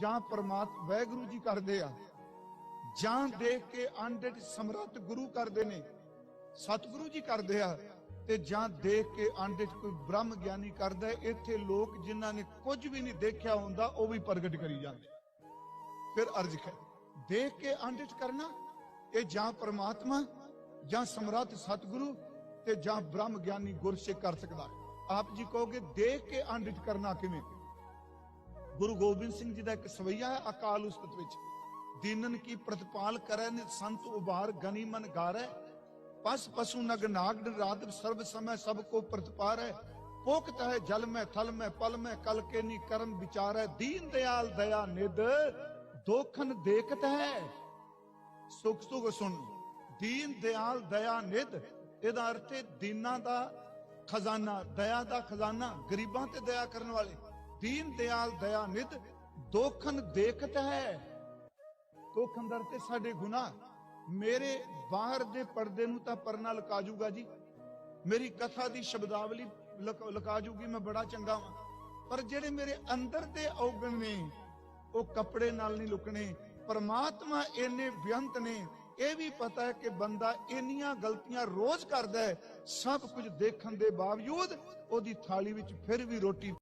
ਜਾਂ ਪਰਮਾਤ ਵੈਗੁਰੂ ਜੀ ਕਰਦੇ ਆ, ਜਾਂ ਦੇਖ ਕੇ ਅਨਡਿਟ ਸਮਰੱਥ ਗੁਰੂ ਕਰਦੇ ਨੇ, ਸਤਿਗੁਰੂ ਜੀ ਕਰਦੇ ਆ, ਤੇ ਜਾਂ ਦੇਖ ਕੇ ਅਨਡਿਟ ਕੋਈ ਬ੍ਰਹਮ ਗਿਆਨੀ ਕਰਦਾ ਇੱਥੇ ਲੋਕ ਜਿਨ੍ਹਾਂ ਨੇ ਕੁਝ ਵੀ ਨਹੀਂ ਦੇਖਿਆ ਹੁੰਦਾ, ਉਹ ਵੀ ਪ੍ਰਗਟ ਕਰੀ ਜਾਂਦੇ ਫਿਰ ਅਰਜ ਹੈ, ਦੇਖ ਕੇ ਅਨਡਿਟ ਕਰਨਾ, ਇਹ ਜਾਂ ਪਰਮਾਤਮਾ, ਜਾਂ ਸਮਰੱਥ ਸਤਿਗੁਰੂ, ਤੇ ਜਾਂ ਬ੍ਰਹਮ ਗਿਆਨੀ ਗੁਰਸੇ ਕਰ ਸਕਦਾ ਆਪ ਜੀ ਕਹੋਗੇ, ਦੇਖ ਕੇ ਅਨਡਿਟ ਕਰਨਾ ਕਿਵੇਂ? ਗੁਰੂ ਗੋਬਿੰਦ ਸਿੰਘ ਜੀ ਦਾ ਇੱਕ ਸਵਈਆ ਹੈ ਅਕਾਲ ਉਸਤਤ ਵਿੱਚ ਦੀਨਨ ਕੀ ਪ੍ਰਤਪਾਲ ਕਰੈ, ਨਿਤ ਸੰਤ ਉਬਾਰ, ਗਨੀ ਮਨ ਗਾਰੈ। ਪਸ ਪਸੂ ਨਗ ਨਾਗ ਰਾਤ ਸਰਬ ਸਮੈ ਸਭ ਕੋ ਪ੍ਰਤਪਾਰੈ। ਪੋਖਤ ਹੈ ਜਲ ਮੈਂ ਥਲ ਮੈਂ ਪਲ ਮੈਂ ਕਲ ਕੇ ਨੀ ਕਰਮ ਵਿਚਾਰੈ। ਦੀਨ ਦਿਆਲ ਦਇਆ ਨਿਧ, ਦੋਖਨ ਦੇਖਤ ਹੈ ਸੁਖ ਸੁਖ ਸੁਣ, ਦੀਨ ਦਿਆਲ ਦਇਆ ਨਿਧ, ਇਹਦਾ ਅਰਥ ਹੈ ਦੀਨਾਂ ਦਾ ਖਜ਼ਾਨਾ, ਦਇਆ ਦਾ ਖਜ਼ਾਨਾ, ਗਰੀਬਾਂ ਤੇ ਦਇਆ ਕਰਨ ਵਾਲੇ। ਦੀਨ ਦਿਆਲ ਦਇਆ ਨਿਧ ਦੋਖਨ ਦੇਖਤ ਹੈ। ਦੁੱਖ ਅੰਦਰ ਤੇ ਸਾਡੇ ਗੁਨਾਹ। ਮੇਰੇ ਬਾਹਰ ਦੇ ਪਰਦੇ ਨੂੰ ਤਾਂ ਪਰਨਾ ਲਕਾ ਜੂਗਾ ਜੀ। ਮੇਰੀ ਕਥਾ ਦੀ ਸ਼ਬਦਾਵਲੀ ਲਕਾ ਜੂਗੀ ਮੈਂ ਬੜਾ ਚੰਗਾ ਵਾਂ। ਪਰ ਜਿਹੜੇ ਮੇਰੇ ਅੰਦਰ ਦੇ ਔਗਣ ਨੇ, ਉਹ ਕੱਪੜੇ ਨਾਲ ਨਹੀਂ ਲੁਕਣੇ। ਪਰਮਾਤਮਾ ਇੰਨੇ ਬਿਅੰਤ ਨੇ, ਇਹ ਵੀ ਪਤਾ ਹੈ ਕਿ ਬੰਦਾ ਇੰਨੀਆਂ ਗਲਤੀਆਂ ਰੋਜ਼ ਕਰਦਾ ਹੈ। ਸਭ ਕੁਝ ਦੇਖਣ ਦੇ ਬਾਵਜੂਦ ਉਹਦੀ ਥਾਲੀ ਵਿੱਚ ਫਿਰ ਵੀ ਰੋਟੀ